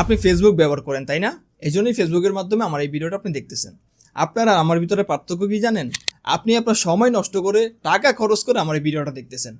আপনি ফেসবুক ব্যবহার করেন, তাই না? এই জন্যই ফেসবুকের মাধ্যমে আমার এই ভিডিওটা আপনি দেখতেছেন। আপনারা আমার ভিতরে পার্থক্য কি জানেন? আপনি আপনার সময় নষ্ট করে টাকা খরচ করে আমার এই ভিডিওটা দেখতেছেন।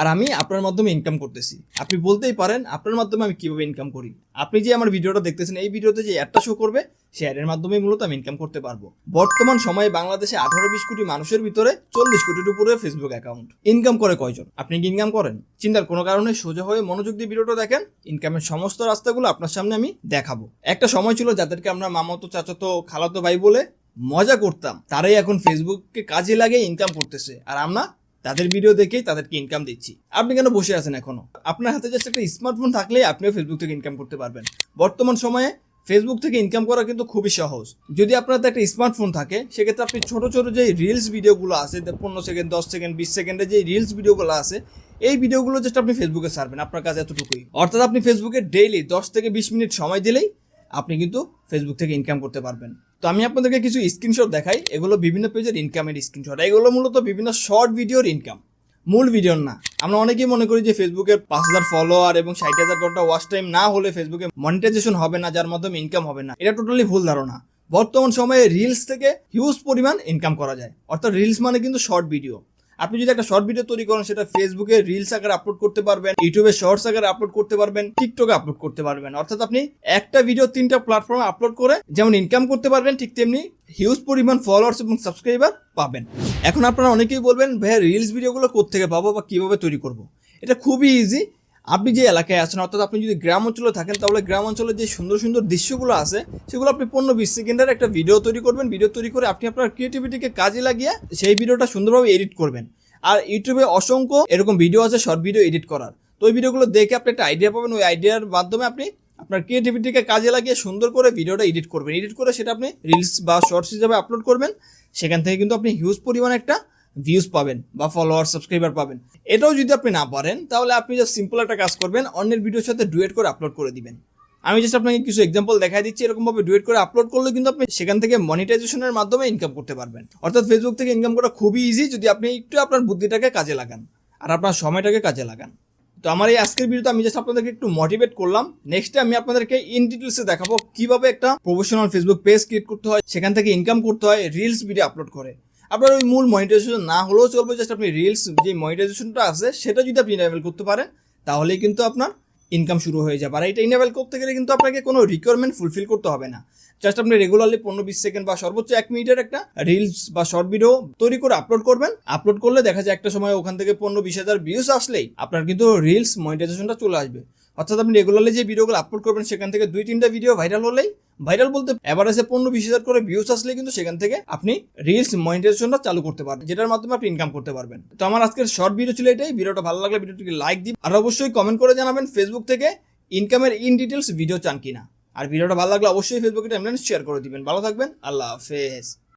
আর আমি আপনার মাধ্যমে ইনকাম করতেছি। আপনি বলতেই পারেন, আপনার মাধ্যমে আমি কীভাবে ইনকাম করি? আপনি যে আমার ভিডিওটা দেখতেছেন, এই ভিডিওতে যে অ্যাডটা শো করবে সেই অ্যাডের মাধ্যমে মূলত আমি ইনকাম করতে পারব। বর্তমান সময়ে বাংলাদেশে আঠারো বিশ কোটি মানুষের ভিতরে চল্লিশ কোটির উপরে ফেসবুক অ্যাকাউন্ট ইনকাম করে কয়জন? আপনি কি ইনকাম করেন? চিন্তার কোনো কারণে সোজা হয়ে মনোযোগ দিয়ে ভিডিওটা দেখেন ইনকামের সমস্ত রাস্তাগুলো আপনার সামনে আমি দেখাবো। একটা সময় ছিল যাদেরকে আমরা মামাতো, চাচাতো, খালাতো ভাই বলে মজা করতাম, তারাই এখন ফেসবুককে কাজে লাগিয়ে ইনকাম করতেছে। আর আমরা তাদের ভিডিও দেখেই তাদেরকে ইনকাম দিচ্ছি। আপনি কেন বসে আছেন এখনও? আপনার হাতে জাস্ট একটা স্মার্টফোন থাকলেই আপনিও ফেসবুক থেকে ইনকাম করতে পারবেন। বর্তমান সময়ে ফেসবুক থেকে ইনকাম করা কিন্তু খুবই সহজ। যদি আপনার একটা স্মার্টফোন থাকে, সেক্ষেত্রে আপনি ছোট ছোট যে রিলস ভিডিওগুলো আছে পনেরো সেকেন্ড দশ সেকেন্ড বিশ সেকেন্ডে যে রিলস ভিডিওগুলো আছে, এই ভিডিওগুলো জাস্ট আপনি ফেসবুকে ছাড়বেন, আপনার কাছে এতটুকুই। অর্থাৎ আপনি ফেসবুকে ডেইলি দশ থেকে বিশ মিনিট সময় দিলেই আপনি কিন্তু ফেসবুক থেকে ইনকাম করতে পারবেন। তো আমি আপনাদেরকে কিছু স্ক্রিনশট দেখাই। এগুলো বিভিন্ন পেজের ইনকামের স্ক্রিনশট এগুলো মূলত বিভিন্ন শর্ট ভিডিওর ইনকাম মূল ভিডিওর না। আমরা অনেকেই মনে করি যে ফেসবুকের পাঁচ হাজার ফলোয়ার এবং ষাট হাজার ঘণ্টা ওয়াচ টাইম না হলে ফেসবুকে মনিটাইজেশন হবে না, যার মাধ্যমে ইনকাম হবে না। এটা টোটালি ভুল ধারণা। বর্তমান সময়ে রিলস থেকে হিউজ পরিমাণ ইনকাম করা যায়। অর্থাৎ রিলস মানে কিন্তু শর্ট ভিডিও আপনি যদি একটা শর্ট ভিডিও তৈরি করেন, সেটা ফেসবুকে রিলস আকারে আপলোড করতে পারবেন ইউটিউবে শর্টস আকারে আপলোড করতে পারবেন টিকটকে আপলোড করতে পারবেন। অর্থাৎ আপনি একটা ভিডিও তিনটা প্ল্যাটফর্মে আপলোড করে যেমন ইনকাম করতে পারবেন, ঠিক তেমনি হিউজ পরিমাণ ফলোয়ার্স এবং সাবস্ক্রাইবার পাবেন। এখন আপনারা অনেকেই বলবেন, ভাইয়া রিলস ভিডিওগুলো কোথেকে পাবো বা কীভাবে তৈরি করব? এটা খুবই ইজি আপনি যে এলাকায় আছেন, অর্থাৎ আপনি যদি গ্রাম অঞ্চলে থাকেন, তাহলে গ্রাম অঞ্চলে যে সুন্দর সুন্দর দৃশ্যগুলো আছে, সেগুলো আপনি পনেরো বিশ সেকেন্ডের একটা ভিডিও তৈরি করবেন। ভিডিও তৈরি করে আপনি আপনার ক্রিয়েটিভিটিকে কাজে লাগিয়ে সেই ভিডিওটা সুন্দরভাবে এডিট করবেন। আর ইউটিউবে অসংখ্য এরকম ভিডিও আছে শর্ট ভিডিও এডিট করার। তো ওই ভিডিওগুলো দেখে আপনি একটা আইডিয়া পাবেন। ওই আইডিয়ার মাধ্যমে আপনি আপনার ক্রিয়েটিভিটিকে কাজে লাগিয়ে সুন্দর করে ভিডিওটা এডিট করবেন। এডিট করে সেটা আপনি রিলস বা শর্টস হিসাবে আপলোড করবেন। সেখান থেকে কিন্তু আপনি হিউজ পরিমাণ একটা ভিউজ পাবেন বা ফলোয়ার সাবস্ক্রাইবার পাবেন। এটাও যদি আপনি না পারেন, তাহলে আপনি জাস্ট সিম্পল একটা কাজ করবেন, অন্যের ভিডিওর সাথে ডুয়েট করে আপলোড করে দিবেন। আমি জাস্ট আপনাকে কিছু এক্সাম্পল দেখাই দিচ্ছি, এরকমভাবে ডুয়েট করে আপলোড করলে কিন্তু আপনি সেখান থেকে মনিটাইজেশনের মাধ্যমে ইনকাম করতে পারবেন। অর্থাৎ ফেসবুক থেকে ইনকাম করা খুবই ইজি যদি আপনি একটু আপনার বুদ্ধিটাকে কাজে লাগান আর আপনার সময়টাকে কাজে লাগান। তো আমার এই আজকের ভিডিওতে আমি জাস্ট আপনাদেরকে একটু মোটিভেট করলাম। নেক্সটে আমি আপনাদেরকে ইন ডিটেলসে দেখাবো কীভাবে একটা প্রফেশনাল ফেসবুক পেজ ক্রিয়েট করতে হয়, সেখান থেকে ইনকাম করতে হয় রিলস ভিডিও আপলোড করে। আপনার ওই মূল মনিটাইজেশন না হলেও চলবে জাস্ট আপনি রিলস যে মনিটাইজেশনটা আছে, সেটা যদি আপনি ইনেবল করতে পারেন, তাহলেই কিন্তু আপনার ইনকাম শুরু হয়ে যাবে। আর এটা ইনেবল করতে গেলে কিন্তু আপনাকে কোনো রিকোয়ারমেন্ট ফুলফিল করতে হবে না। জাস্ট আপনি রেগুলারলি পনেরো বিশ সেকেন্ড বা সর্বোচ্চ এক মিনিটের একটা রিলস বা শর্ট ভিডিও তৈরি করে আপলোড করবেন। আপলোড করলে দেখা যায় একটা সময় ওখান থেকে পনেরো বিশ হাজার ভিউস আসলেই আপনার কিন্তু রিলস মনিটাইজেশনটা চলে আসবে। অর্থাৎ আপনি রেগুলারলি যে ভিডিওগুলো আপলোড করবেন, সেখান থেকে দুই তিনটা ভিডিও ভাইরাল হলেই ভাইরাল বলতে অ্যাভারেজে পনেরো বিশ হাজার করে ভিউস আসলে কিন্তু সেখান থেকে আপনি রিলস মনিটাইজেশনটা চালু করতে পারবেন, যেটার মাধ্যমে আপনি ইনকাম করতে পারবেন। তো আমার আজকের শর্ট ভিডিও ছিল এটাই। ভিডিওটা ভালো লাগলে ভিডিওটিকে লাইক দিন। আর অবশ্যই কমেন্ট করে জানাবেন ফেসবুক থেকে ইনকামের ইন ডিটেলস ভিডিও চান কিনা। আর ভিডিওটা ভালো লাগলে অবশ্যই ফেসবুকে টাইমলাইন শেয়ার করে দিবেন। ভালো থাকবেন। আল্লাহ হাফেজ।